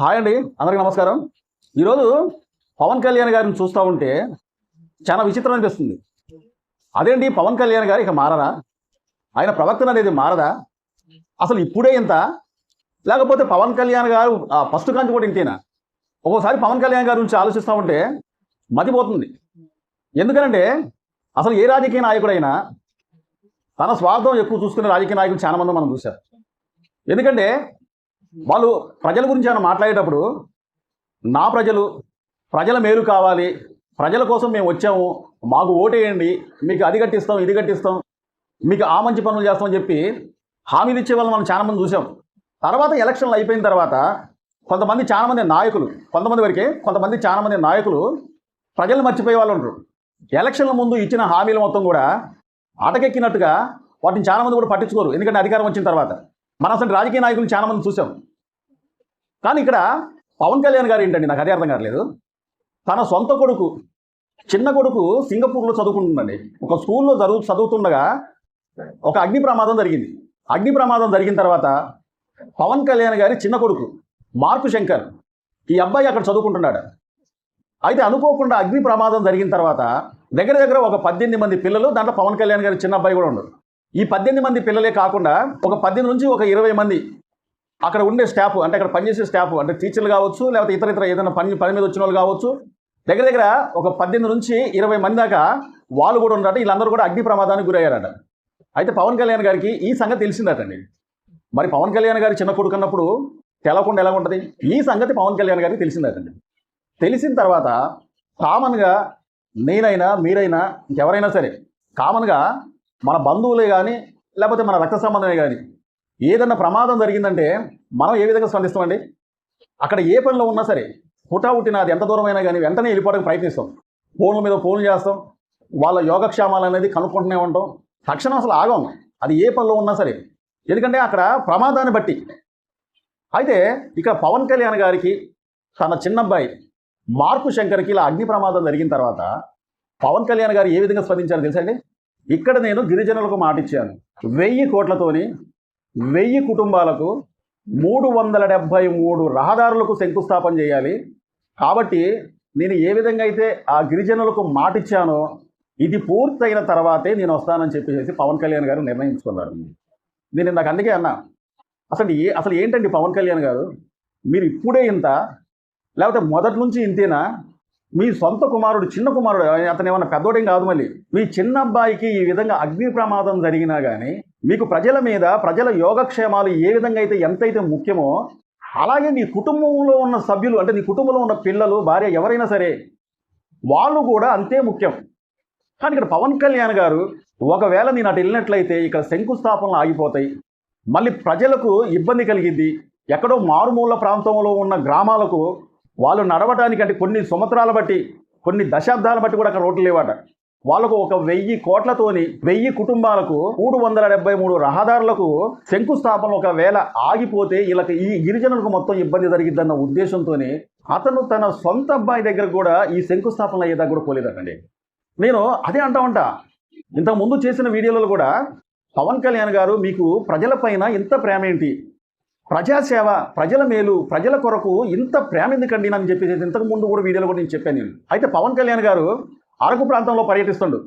Hi అండి అందరికీ నమస్కారం. ఈరోజు పవన్ కళ్యాణ్ గారిని చూస్తూ ఉంటే చాలా విచిత్రం అనిపిస్తుంది. అదేంటి పవన్ కళ్యాణ్ గారు ఇక మారరా? ఆయన ప్రవర్తన అనేది మారదా? అసలు ఇప్పుడే ఇంత? లేకపోతే పవన్ కళ్యాణ్ గారు ఫస్ట్ కాంచి కూడా ఇంతేనా? ఒక్కోసారి పవన్ కళ్యాణ్ గారి గురించి ఆలోచిస్తూ ఉంటే మతిపోతుంది ఎందుకనంటే అసలు ఏ రాజకీయ నాయకుడైనా తన స్వార్థం ఎక్కువ చూసుకునే రాజకీయ నాయకులు చాలామంది మనం చూశారు ఎందుకంటే వాళ్ళు ప్రజల గురించి ఆయన మాట్లాడేటప్పుడు నా ప్రజలు ప్రజల మేలు కావాలి ప్రజల కోసం మేము వచ్చాము మాకు ఓటేయండి మీకు అది కట్టిస్తాం ఇది కట్టిస్తాం మీకు ఆ మంచి పనులు చేస్తామని చెప్పి హామీలు ఇచ్చే వాళ్ళని మనం చాలామంది చూసాం. తర్వాత ఎలక్షన్లు అయిపోయిన తర్వాత కొంతమంది చాలా మంది నాయకులు కొంతమంది వరకే కొంతమంది చాలా మంది నాయకులు ప్రజలు మర్చిపోయే వాళ్ళు ఉంటారు. ఎలక్షన్ల ముందు ఇచ్చిన హామీలు మొత్తం కూడా అటకెక్కినట్టుగా వాటిని చాలామంది కూడా పట్టించుకోరు. ఎందుకంటే అధికారం వచ్చిన తర్వాత. మన అసలు రాజకీయ నాయకులు చాలామంది చూసాం. కానీ ఇక్కడ పవన్ కళ్యాణ్ గారు ఏంటండి? నాకు అదే అర్థం కావట్లేదు. తన సొంత కొడుకు చిన్న కొడుకు సింగపూర్లో చదువుకుంటుందండి. ఒక స్కూల్లో చదువు చదువుతుండగా ఒక అగ్ని ప్రమాదం జరిగింది. అగ్ని ప్రమాదం జరిగిన తర్వాత పవన్ కళ్యాణ్ గారి చిన్న కొడుకు మార్పు శంకర్ ఈ అబ్బాయి అక్కడ చదువుకుంటున్నాడు. అయితే అనుకోకుండా అగ్ని ప్రమాదం జరిగిన తర్వాత దగ్గర దగ్గర ఒక పద్దెనిమిది మంది పిల్లలు దాంట్లో పవన్ కళ్యాణ్ గారి చిన్న అబ్బాయి కూడా ఉండరు ఈ పద్దెనిమిది మంది పిల్లలే కాకుండా ఒక పద్దెనిమిది నుంచి ఒక ఇరవై మంది అక్కడ ఉండే స్టాఫ్ అంటే అక్కడ పనిచేసే స్టాఫ్ అంటే టీచర్లు కావచ్చు లేకపోతే ఇతర ఇతర ఏదైనా పని పని మీద వచ్చిన వాళ్ళు కావచ్చు దగ్గర దగ్గర ఒక పద్దెనిమిది నుంచి ఇరవై మంది దాకా వాళ్ళు కూడా ఉన్నారట వీళ్ళందరూ కూడా అగ్ని ప్రమాదానికి గురయ్యారట. అయితే పవన్ కళ్యాణ్ గారికి ఈ సంగతి తెలిసిందటండి. మరి పవన్ కళ్యాణ్ గారి చిన్న కొడుకు అన్నప్పుడు తెలవకుండా ఎలా ఉంటుంది? ఈ సంగతి పవన్ కళ్యాణ్ గారికి తెలిసిందటండి. తెలిసిన తర్వాత కామన్గా నేనైనా మీరైనా ఇంకెవరైనా సరే కామన్గా మన బంధువులే కానీ లేకపోతే మన రక్త సంబంధమే కానీ ఏదన్నా ప్రమాదం జరిగిందంటే మనం ఏ విధంగా స్పందిస్తామండి? అక్కడ ఏ పనిలో ఉన్నా సరే హుటాహుటిన అది ఎంత దూరమైనా కానీ వెంటనే వెళ్ళిపోవడానికి ప్రయత్నిస్తాం. ఫోన్ల మీద ఫోన్లు చేస్తాం. వాళ్ళ యోగక్షేమాలు అనేది కనుక్కుంటూనే ఉంటాం. తక్షణం అసలు ఆగం. అది ఏ పనిలో ఉన్నా సరే. ఎందుకంటే అక్కడ ప్రమాదాన్ని బట్టి. అయితే ఇక్కడ పవన్ కళ్యాణ్ గారికి తన చిన్నబ్బాయి మార్పు శంకర్కి ఇలా అగ్ని ప్రమాదం జరిగిన తర్వాత పవన్ కళ్యాణ్ గారు ఏ విధంగా స్పందించారు తెలుసండి ఇక్కడ నేను గిరిజనులకు మాట ఇచ్చాను. వెయ్యి కోట్లతోని వెయ్యి కుటుంబాలకు మూడు వందల డెబ్భై మూడు రహదారులకు శంకుస్థాపన చేయాలి. కాబట్టి నేను ఏ విధంగా అయితే ఆ గిరిజనులకు మాటిచ్చానో ఇది పూర్తయిన తర్వాతే నేను వస్తానని చెప్పేసి పవన్ కళ్యాణ్ గారు నిర్ణయించుకున్నారు. నేను నాకు అందుకే అన్నా అసలు ఏ అసలు ఏంటండి పవన్ కళ్యాణ్ గారు? మీరు ఇప్పుడే ఇంత లేకపోతే మొదటి నుంచి ఇంతేనా? మీ సొంత కుమారుడు చిన్న కుమారుడు అతను ఏమన్నా పెద్దోడేం కాదు మళ్ళీ. మీ చిన్న అబ్బాయికి ఈ విధంగా అగ్ని ప్రమాదం జరిగినా కానీ మీకు ప్రజల మీద ప్రజల యోగక్షేమాలు ఏ విధంగా అయితే ఎంతైతే ముఖ్యమో అలాగే నీ కుటుంబంలో ఉన్న సభ్యులు అంటే నీ కుటుంబంలో ఉన్న పిల్లలు భార్య ఎవరైనా సరే వాళ్ళు కూడా అంతే ముఖ్యం. కానీ ఇక్కడ పవన్ కళ్యాణ్ గారు ఒకవేళ నేను అటు వెళ్ళినట్లయితే ఇక్కడ శంకుస్థాపనలు ఆగిపోతాయి. మళ్ళీ ప్రజలకు ఇబ్బంది కలిగింది. ఎక్కడో మారుమూల ప్రాంతంలో ఉన్న గ్రామాలకు వాళ్ళు నడవటానికి అంటే కొన్ని సంవత్సరాల బట్టి కొన్ని దశాబ్దాల బట్టి కూడా అక్కడ రోడ్లు లేవట. వాళ్ళకు ఒక వెయ్యి కోట్లతోని వెయ్యి కుటుంబాలకు మూడు వందల డెబ్బై మూడు రహదారులకు శంకుస్థాపన ఒకవేళ ఆగిపోతే వీళ్ళకి ఈ గిరిజనులకు మొత్తం ఇబ్బంది జరిగిద్దన్న ఉద్దేశంతోనే అతను తన సొంత అబ్బాయి దగ్గర కూడా ఈ శంకుస్థాపన అయ్యేదాకా కూడా పోలేదటండి. నేను అదే అంటా ఉంటా. ఇంతకు ముందు చేసిన వీడియోలలో కూడా పవన్ కళ్యాణ్ గారు మీకు ప్రజలపైన ఇంత ప్రేమ ఏంటి? ప్రజాసేవ ప్రజల మేలు ప్రజల కొరకు ఇంత ప్రేమ ఎందుకండి? అని చెప్పేసి ఇంతకు ముందు కూడా వీడియోలో కూడా నేను చెప్పాను నేను. అయితే పవన్ కళ్యాణ్ గారు అరకు ప్రాంతంలో పర్యటిస్తుండు.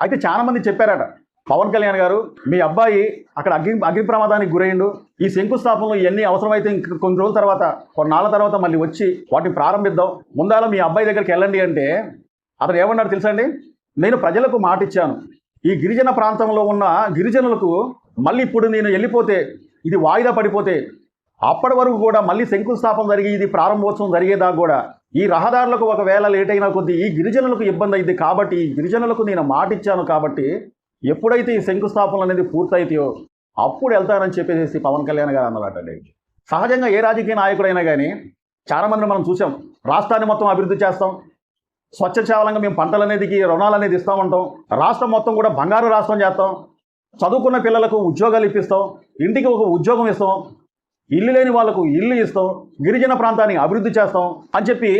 అయితే చాలామంది చెప్పారట పవన్ కళ్యాణ్ గారు మీ అబ్బాయి అక్కడ అగ్ని అగ్ని ప్రమాదానికి గురైండు. ఈ శంకుస్థాపనలు ఇవన్నీ అవసరమైతే ఇంక కొన్ని రోజుల తర్వాత కొన్నాళ్ళ తర్వాత మళ్ళీ వచ్చి వాటిని ప్రారంభిద్దాం. ముందాల మీ అబ్బాయి దగ్గరికి వెళ్ళండి అంటే అతను ఏమన్నాడు తెలుసా అండి? నేను ప్రజలకు మాట ఇచ్చాను. ఈ గిరిజన ప్రాంతంలో ఉన్న గిరిజనులకు మళ్ళీ ఇప్పుడు నేను వెళ్ళిపోతే ఇది వాయిదా పడిపోతే అప్పటి వరకు కూడా మళ్ళీ శంకుస్థాపన జరిగి ఇది ప్రారంభోత్సవం జరిగేదాకా కూడా ఈ రహదారులకు ఒకవేళ లేట్ అయినా కొద్దీ ఈ గిరిజనులకు ఇబ్బంది అయింది కాబట్టి ఈ గిరిజనులకు నేను మాట ఇచ్చాను కాబట్టి ఎప్పుడైతే ఈ శంకుస్థాపనలు అనేది పూర్తయితాయో అప్పుడు వెళ్తానని చెప్పేసి పవన్ కళ్యాణ్ గారు అన్నదాటండి సహజంగా ఏ రాజకీయ నాయకుడైనా కానీ చాలామంది మనం చూసాం. రాష్ట్రాన్ని మొత్తం అభివృద్ధి చేస్తాం. స్వచ్ఛ సేవలంగా మేము పంటలు అనేది రుణాలు అనేది ఇస్తామంటాం రాష్ట్రం మొత్తం కూడా బంగారు రాష్ట్రం చేస్తాం. చదువుకున్న పిల్లలకు ఉద్యోగాలు ఇప్పిస్తాం. ఇంటికి ఒక ఉద్యోగం ఇస్తాం. ఇల్లు లేని వాళ్ళకు ఇల్లు ఇస్తాం గిరిజన ప్రాంతాన్ని అభివృద్ధి చేస్తాం అని చెప్పి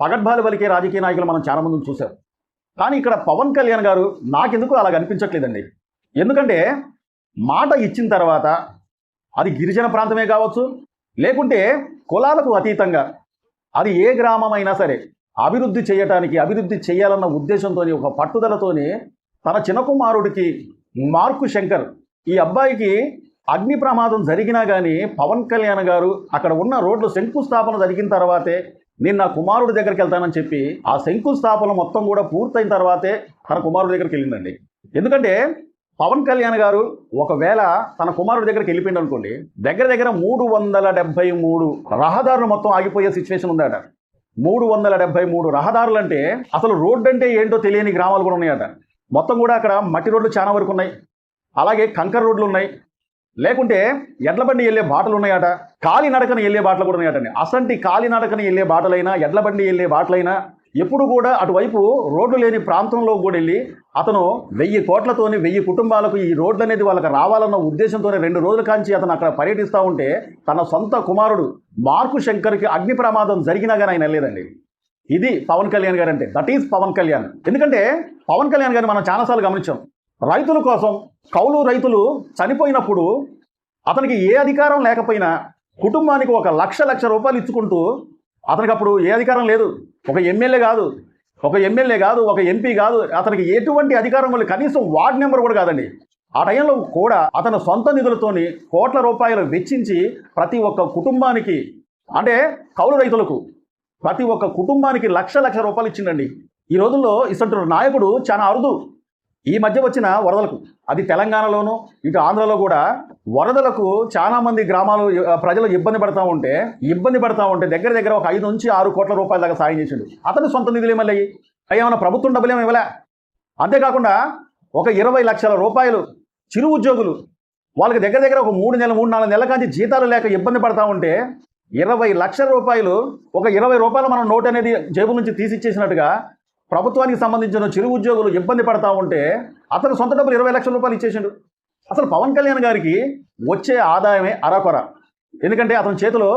పగడ్భాలు పలికే రాజకీయ నాయకులు మనం చాలా మందిని చూసాం కానీ ఇక్కడ పవన్ కళ్యాణ్ గారు నాకెందుకు అలా అనిపించట్లేదండి. ఎందుకంటే మాట ఇచ్చిన తర్వాత అది గిరిజన ప్రాంతమే కావచ్చు లేకుంటే కులాలకు అతీతంగా అది ఏ గ్రామమైనా సరే అభివృద్ధి చేయటానికి అభివృద్ధి చేయాలన్న ఉద్దేశంతో ఒక పట్టుదలతోని తన చిన్న కుమారుడికి మార్కు శంకర్ ఈ అబ్బాయికి అగ్ని ప్రమాదం జరిగినా కానీ పవన్ కళ్యాణ్ గారు అక్కడ ఉన్న రోడ్లు శంకుస్థాపన జరిగిన తర్వాతే నేను నా కుమారుడి దగ్గరికి వెళ్తానని చెప్పి ఆ శంకుస్థాపన మొత్తం కూడా పూర్తయిన తర్వాతే తన కుమారుడి దగ్గరికి వెళ్ళిందండి. ఎందుకంటే పవన్ కళ్యాణ్ గారు ఒకవేళ తన కుమారుడి దగ్గరికి వెళ్ళిపోయింది అనుకోండి దగ్గర దగ్గర మూడు వందల డెబ్బై మూడు రహదారులు మొత్తం ఆగిపోయే సిచ్యువేషన్ ఉందట. మూడు వందల డెబ్బై మూడు రహదారులు అంటే అసలు రోడ్డు అంటే ఏంటో తెలియని గ్రామాలు కూడా ఉన్నాయట. మొత్తం కూడా అక్కడ మట్టి రోడ్లు చాలా వరకు ఉన్నాయి. అలాగే కంకర రోడ్లు ఉన్నాయి. లేకుంటే ఎడ్ల బండి వెళ్ళే బాటలు ఉన్నాయట కాలినడకన వెళ్ళే బాటలు కూడా ఉన్నాయటండి. అసంటి కాలినడకన వెళ్ళే బాటలైనా ఎడ్ల బండి వెళ్ళే బాటలైనా ఎప్పుడు కూడా అటువైపు రోడ్లు లేని ప్రాంతంలో కూడా వెళ్ళి అతను వెయ్యి కోట్లతోని వెయ్యి కుటుంబాలకు ఈ రోడ్లు అనేది వాళ్ళకి రావాలన్న ఉద్దేశంతోనే రెండు రోజుల కాంచి అతను అక్కడ పర్యటిస్తూ ఉంటే తన సొంత కుమారుడు మార్కు శంకర్కి అగ్ని ప్రమాదం జరిగినా కానీ ఆయన వెళ్ళలేదండి. ఇది పవన్ కళ్యాణ్ గారు అంటే దట్ ఈజ్ పవన్ కళ్యాణ్. ఎందుకంటే పవన్ కళ్యాణ్ గారిని మనం చాలాసార్లు గమనించాం. రైతుల కోసం కౌలు రైతులు చనిపోయినప్పుడు అతనికి ఏ అధికారం లేకపోయినా కుటుంబానికి ఒక లక్ష లక్ష రూపాయలు ఇచ్చుకుంటూ అతనికి అప్పుడు ఏ అధికారం లేదు. ఒక ఎమ్మెల్యే కాదు. ఒక ఎమ్మెల్యే కాదు ఒక ఎంపీ కాదు. అతనికి ఎటువంటి అధికారం లేదు. కనీసం వార్డ్ నెంబర్ కూడా కాదండి. ఆ టైంలో కూడా అతని సొంత నిధులతోని కోట్ల రూపాయలు వెచ్చించి ప్రతి ఒక్క కుటుంబానికి అంటే కౌలు రైతులకు ప్రతి ఒక్క కుటుంబానికి లక్ష లక్ష రూపాయలు ఇచ్చిండండి. ఈ రోజుల్లో ఇసంటి నాయకుడు చాలా అరుదు. ఈ మధ్య వచ్చిన వరదలకు అది తెలంగాణలోను ఇటు ఆంధ్రలో కూడా వరదలకు చాలామంది గ్రామాలు ప్రజలు ఇబ్బంది పడతా ఉంటే ఇబ్బంది పడతా ఉంటే దగ్గర దగ్గర ఒక ఐదు నుంచి ఆరు కోట్ల రూపాయల దాకా సాయం చేసిండు. అతని సొంత నిధులు ఏమల్లి ఏమైనా ప్రభుత్వం డబ్బులు ఏమి ఇవ్వలే? అంతేకాకుండా ఒక ఇరవై లక్షల రూపాయలు చిరు ఉద్యోగులు వాళ్ళకి దగ్గర దగ్గర ఒక మూడు నెలలు మూడు నాలుగు నెలల కాంచి జీతాలు లేక ఇబ్బంది పడతా ఉంటే ఇరవై లక్షల రూపాయలు ఒక ఇరవై రూపాయలు మనం నోట్ అనేది జేబు నుంచి తీసిచ్చేసినట్టుగా ప్రభుత్వానికి సంబంధించిన చిరు ఉద్యోగులు ఇబ్బంది పడతా ఉంటే అతను సొంత డబ్బులు ఇరవై లక్షల రూపాయలు ఇచ్చేసిండు. అసలు పవన్ కళ్యాణ్ గారికి వచ్చే ఆదాయమే అరకొర. ఎందుకంటే అతని చేతిలో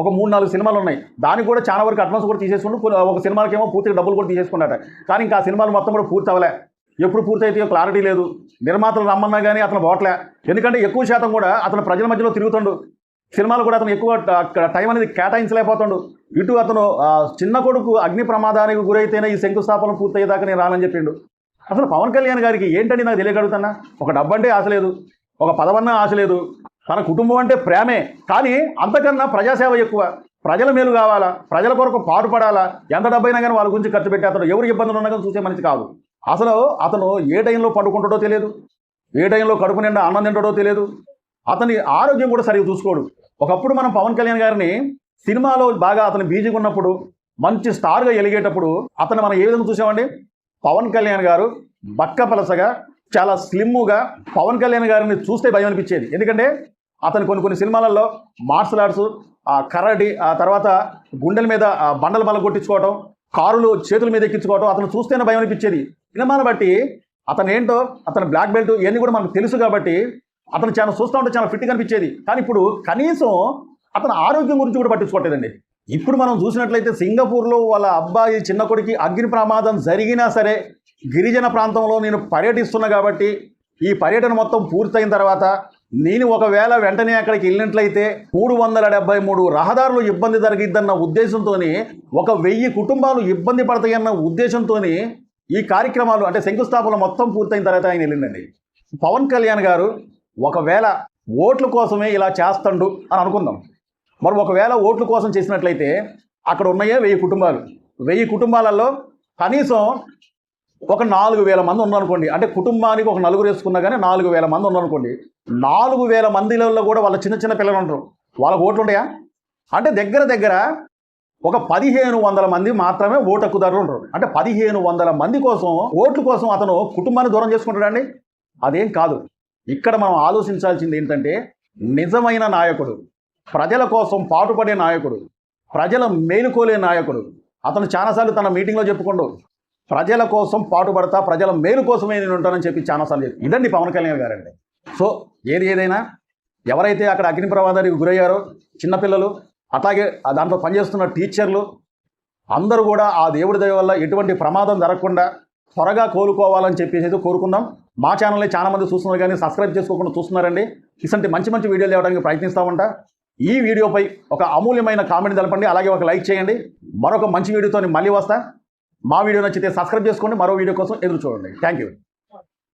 ఒక మూడు నాలుగు సినిమాలు ఉన్నాయి. దానికి కూడా చాలా వరకు అడ్వాన్స్ కూడా తీసేసుకుంటూ ఒక సినిమాలకేమో పూర్తిగా డబ్బులు కూడా తీసేసుకున్నట. కానీ ఇంకా ఆ సినిమాలు మొత్తం కూడా పూర్తి అవ్వలే. ఎప్పుడు పూర్తయితే క్లారిటీ లేదు. నిర్మాతలు రమ్మన్నా కానీ అతను పోవట్లే ఎందుకంటే ఎక్కువ శాతం కూడా అతను ప్రజల మధ్యలో తిరుగుతుండు. సినిమాలు కూడా అతను ఎక్కువ టైం అనేది కేటాయించలేకపోతుండు. ఇటు అతను చిన్న కొడుకు అగ్ని ప్రమాదానికి గురైతేనే ఈ శంకుస్థాపన పూర్తయ్యేదాకా నేను రానని చెప్పిండు. అసలు పవన్ కళ్యాణ్ గారికి ఏంటని నాకు తెలియగలుగుతున్నా? ఒక డబ్బంటే ఆశ లేదు ఒక పదవన్నా ఆశ లేదు. తన కుటుంబం అంటే ప్రేమే కానీ అంతకన్నా ప్రజాసేవ ఎక్కువ. ప్రజల మేలు కావాలా? ప్రజల కొరకు పాటుపడాలా? ఎంత డబ్బైనా కానీ వాళ్ళ గురించి ఖర్చు పెట్టి అతను ఎవరు ఇబ్బందులు ఉన్నా కానీ చూసే మనిషి కాదు. అసలు అతను ఏ టైంలో పండుకుంటాడో తెలియదు ఏ టైంలో కడుపు నిండా అన్నం తింటాడో తెలియదు. అతని ఆరోగ్యం కూడా సరిగ్గా చూసుకోడు. ఒకప్పుడు మనం పవన్ కళ్యాణ్ గారిని సినిమాలో బాగా అతను బీజీగా ఉన్నప్పుడు మంచి స్టార్గా ఎలిగేటప్పుడు అతను మనం ఏ విధంగా చూసామండి? పవన్ కళ్యాణ్ గారు బక్క పలసగా చాలా స్లిమ్గా పవన్ కళ్యాణ్ గారిని చూస్తే భయం అనిపించేది. ఎందుకంటే అతను కొన్ని కొన్ని సినిమాలలో మార్షల్ ఆర్ట్స్ ఆ కరాటి ఆ తర్వాత గుండెల మీద బండలు బల కొట్టించుకోవటం కారులు చేతుల మీద ఎక్కించుకోవటం అతను చూస్తేనే భయం అనిపించేది. సినిమాను బట్టి అతను ఏంటో అతను బ్లాక్ బెల్ట్ ఇవన్నీ కూడా మనకు తెలుసు కాబట్టి అతను చాలా చూస్తూ ఉంటే చాలా ఫిట్గా అనిపించేది. కానీ ఇప్పుడు కనీసం అతను ఆరోగ్యం గురించి కూడా పట్టించుకోవట్లేదండి. ఇప్పుడు మనం చూసినట్లయితే సింగపూర్లో వాళ్ళ అబ్బాయి చిన్న కొడుకు అగ్ని ప్రమాదం జరిగినా సరే గిరిజన ప్రాంతంలో నేను పర్యటిస్తున్నా కాబట్టి ఈ పర్యటన మొత్తం పూర్తయిన తర్వాత నేను ఒకవేళ వెంటనే అక్కడికి వెళ్ళినట్లయితే మూడు వందల డెబ్బై మూడు రహదారులు ఇబ్బంది జరిగిద్దన్న ఉద్దేశంతో ఒక వెయ్యి కుటుంబాలు ఇబ్బంది పడతాయన్న ఉద్దేశంతో ఈ కార్యక్రమాలు అంటే శంకుస్థాపన మొత్తం పూర్తయిన తర్వాత ఆయన వెళ్ళిందండి. పవన్ కళ్యాణ్ గారు ఒకవేళ ఓట్ల కోసమే ఇలా చేస్తాడు అని అనుకుందాం. మరి ఒకవేళ ఓట్ల కోసం చేసినట్లయితే అక్కడ ఉన్నాయే వెయ్యి కుటుంబాలు. వెయ్యి కుటుంబాలలో కనీసం ఒక నాలుగు వేల మంది ఉన్నారనుకోండి. అంటే కుటుంబానికి ఒక నలుగురు వేసుకున్నా కానీ నాలుగు వేల మంది ఉన్నారనుకోండి. నాలుగు వేల మందిలలో కూడా వాళ్ళ చిన్న చిన్న పిల్లలు ఉంటారు వాళ్ళకు ఓట్లు ఉంటాయా? అంటే దగ్గర దగ్గర ఒక పదిహేను వందల మంది మాత్రమే ఓటు హక్కుదారులు ఉంటారు అంటే పదిహేను వందల మంది కోసం ఓట్ల కోసం అతను కుటుంబాన్ని దూరం చేసుకుంటాడండి అదేం కాదు. ఇక్కడ మనం ఆలోచించాల్సింది ఏంటంటే నిజమైన నాయకుడు ప్రజల కోసం పాటుపడే నాయకుడు ప్రజల మేలుకోలే నాయకుడు. అతను చాలాసార్లు తన మీటింగ్లో చెప్పుకుండు ప్రజల కోసం పాటుపడతా ప్రజల మేలు కోసమే నేను ఉంటానని చెప్పి చాలాసార్లు చెప్పి ఇదండి పవన్ కళ్యాణ్ గారండి. సో ఏది ఏదైనా ఎవరైతే అక్కడ అగ్ని ప్రమాదానికి గురయ్యారో చిన్నపిల్లలు అట్లాగే దాంట్లో పనిచేస్తున్న టీచర్లు అందరూ కూడా ఆ దేవుడి దయ వల్ల ఎటువంటి ప్రమాదం జరగకుండా త్వరగా కోలుకోవాలని చెప్పేసి కోరుకుందాం. మా ఛానల్ని చాలా మంది చూస్తున్నారు కానీ సబ్స్క్రైబ్ చేసుకోకుండా చూస్తున్నారండి. ఇసంటి మంచి మంచి వీడియోలు ఇవ్వడానికి ప్రయత్నిస్తూ ఉంటా. ఈ వీడియోపై ఒక అమూల్యమైన కామెంట్ తెలపండి. అలాగే ఒక లైక్ చేయండి. మరొక మంచి వీడియోతో మళ్ళీ వస్తా. మా వీడియో నచ్చితే సబ్స్క్రైబ్ చేసుకోండి. మరో వీడియో కోసం ఎదురు చూడండి. Thank you